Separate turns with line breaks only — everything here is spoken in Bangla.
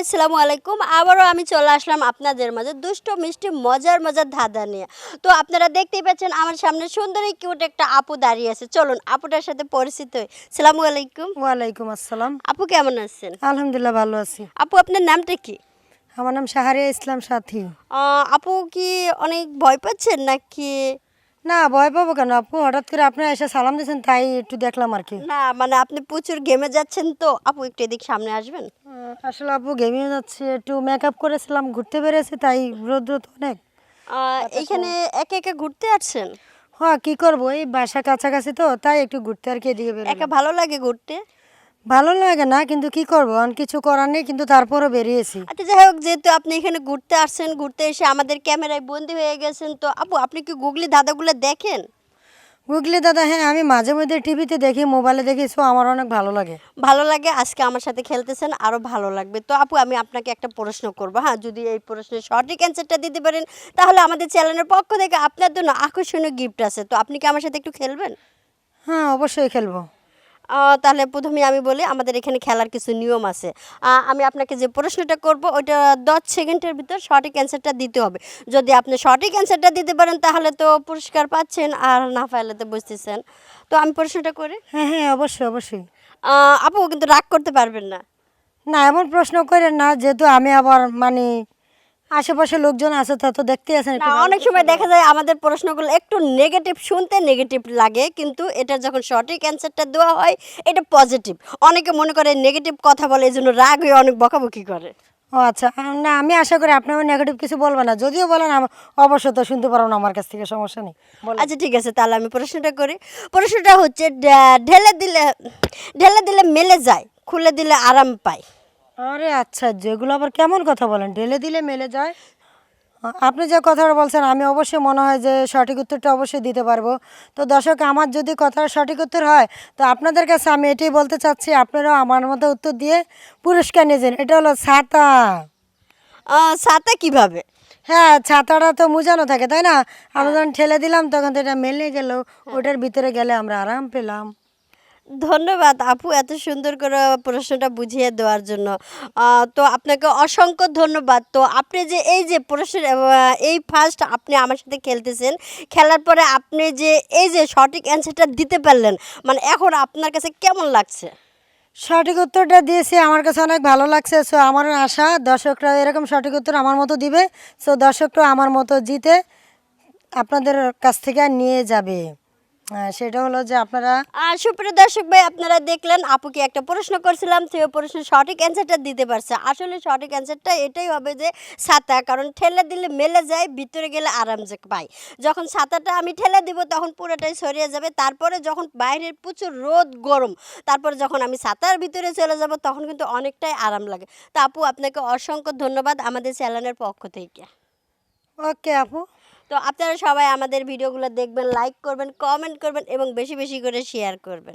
আসসালামু আলাইকুম আবারও আমি চলে আসলাম আপনাদের মাঝে দুষ্ট মিষ্টি মজার মজার ধাঁধা নিয়ে। তো আপনারা দেখতেই পাচ্ছেন আমার সামনে সুন্দরী কিউট একটা আপু দাঁড়িয়ে আছে। চলুন আপুটার সাথে পরিচিত হই। সালামু আলাইকুম
ওয়ালাইকুম আসসালাম।
আপু কেমন আছেন?
আলহামদুলিল্লাহ ভালো আছি।
আপু আপনার নামটা কি?
আমার নাম সাহারিয়া ইসলাম সাথী।
আহ, আপু কি অনেক ভয় পাচ্ছেন নাকি
না ভয় পাবো কেন? আপু হঠাৎ করে আপনারা এসে সালাম দিয়েছেন তাই একটু দেখলাম আর কি।
না মানে আপনি প্রচুর গেমে যাচ্ছেন তো। আপু একটু এদিক সামনে আসবেন?
আসলে আপু গেমে যাচ্ছি একটু মেকআপ করেছিলাম ঘুরতে বেরিয়েছি তাই রোদ্র তো অনেক।
আহ, এইখানে একে একা ঘুরতে আসছেন?
হ্যাঁ কি করব এই বাসা কাছাকাছি তো তাই একটু ঘুরতে আর কি এদিকে।
একা ভালো লাগে ঘুরতে?
ভালো লাগে না কিন্তু কি করব? কিছু করার নেই কিন্তু তারপরও বেরিয়েছি।
আচ্ছা যাই হোক যেহেতু আপনি এখানে ঘুরতে আসছেন ঘুরতে এসে আমাদের ক্যামেরায় বন্দি হয়ে গেছেন তো আপু আপনি কি গুগলি দাদাগুলো দেখেন?
গুগলি দাদা হ্যাঁ আমি মাঝে মধ্যে টিভিতে দেখি মোবাইলে দেখি সো আমার অনেক ভালো লাগে।
ভালো লাগে আজকে আমার সাথে খেলতেছেন আরও ভালো লাগবে। তো আপু আমি আপনাকে একটা প্রশ্ন করব হ্যাঁ যদি এই প্রশ্নের সঠিক অ্যান্সারটা দিতে পারেন তাহলে আমাদের চ্যানেলের পক্ষ থেকে আপনার জন্য আকর্ষণীয় গিফট আছে তো আপনি কি আমার সাথে একটু খেলবেন?
হ্যাঁ অবশ্যই খেলব।
তাহলে প্রথমে আমি বলি আমাদের এখানে খেলার কিছু নিয়ম আছে। আমি আপনাকে যে প্রশ্নটা করব ওইটা দশ সেকেন্ডের ভিতর সঠিক অ্যান্সারটা দিতে হবে। যদি আপনি সঠিক অ্যান্সারটা দিতে পারেন তাহলে তো পুরস্কার পাচ্ছেন আর না পাইলে তো বুঝতেছেন। তো আমি প্রশ্নটা করি?
হ্যাঁ হ্যাঁ অবশ্যই অবশ্যই।
আপু কিন্তু রাগ করতে পারবেন না।
না এমন প্রশ্ন করেন না যেহেতু আমি আবার মানে আশেপাশে লোকজন আছে তা তো দেখতে আছেন
না অনেক সময় দেখা যায় আমাদের প্রশ্নগুলো একটু নেগেটিভ শুনতে নেগেটিভ লাগে কিন্তু এটা যখন সঠিক অ্যান্সারটা দেওয়া হয় এটা পজিটিভ অনেকে মনে করে নেগেটিভ কথা বলে এই জন্য রাগ হয়ে অনেক বকাবকি করে।
ও আচ্ছা না আমি আশা করি আপনি নেগেটিভ কিছু বলবেন না। যদিও বলেন অবশ্যই তো শুনতে পারব না আমার কাছ থেকে সমস্যা নেই।
আচ্ছা ঠিক আছে তাহলে আমি প্রশ্নটা করি। প্রশ্নটা হচ্ছে ঢেলে দিলে ঢেলে দিলে মেলে যায় খুলে দিলে আরাম পায়।
আরে আচ্ছা যেগুলো আবার কেমন কথা বলেন? ঢেলে দিলে মেলে যায়। আপনি যে কথাটা বলছেন আমি অবশ্যই মনে হয় যে সঠিক উত্তরটা অবশ্যই দিতে পারব। তো দর্শক আমার যদি কথার সঠিক উত্তর হয় তো আপনাদের কাছে আমি এটাই বলতে চাচ্ছি আপনারাও আমার মতো উত্তর দিয়ে পুরস্কার নিয়েছেন এটা হলো ছাতা।
ছাতা কীভাবে?
হ্যাঁ ছাতাটা তো মুজানো থাকে তাই না? আমরা যখন ঠেলে দিলাম তখন তো এটা মেলে গেল। ওটার ভিতরে গেলে আমরা আরাম পেলাম।
ধন্যবাদ আপু এত সুন্দর করে প্রশ্নটা বুঝিয়ে দেওয়ার জন্য। তো আপনাকে অসংখ্য ধন্যবাদ। তো আপনি যে এই যে প্রশ্ন এই ফার্স্ট আপনি আমার সাথে খেলতেছেন, খেলার পরে আপনি যে এই যে সঠিক অ্যান্সারটা দিতে পারলেন মানে এখন আপনার কাছে কেমন লাগছে?
সঠিক উত্তরটা দিয়েছি, আমার কাছে অনেক ভালো লাগছে। সো আমার আশা, দর্শকরা এরকম সঠিক উত্তর আমার মতো দিবে। সো দর্শকরা আমার মতো জিতে আপনাদের কাছ থেকে নিয়ে যাবে। সেটা হলো যে আপনারা
আর সুপ্রিয় দর্শক ভাই আপনারা দেখলেন আপুকে একটা প্রশ্ন করছিলাম সে প্রশ্নের সঠিক অ্যান্সারটা দিতে পারছে। আসলে সঠিক অ্যান্সারটা এটাই হবে যে ছাতা কারণ ঠেলে দিলে মেলে যায় ভিতরে গেলে আরাম যে পাই যখন ছাতাটা আমি ঠেলে দিব তখন পুরোটাই সরিয়ে যাবে। তারপরে যখন বাইরের প্রচুর রোদ গরম তারপরে যখন আমি ছাতার ভিতরে চলে যাব তখন কিন্তু অনেকটাই আরাম লাগে। তা আপু আপনাকে অসংখ্য ধন্যবাদ আমাদের চ্যানেলের পক্ষ থেকে।
ওকে আপু।
তো আপনারা সবাই আমাদের ভিডিওগুলো দেখবেন লাইক করবেন কমেন্ট করবেন এবং বেশি বেশি করে শেয়ার করবেন।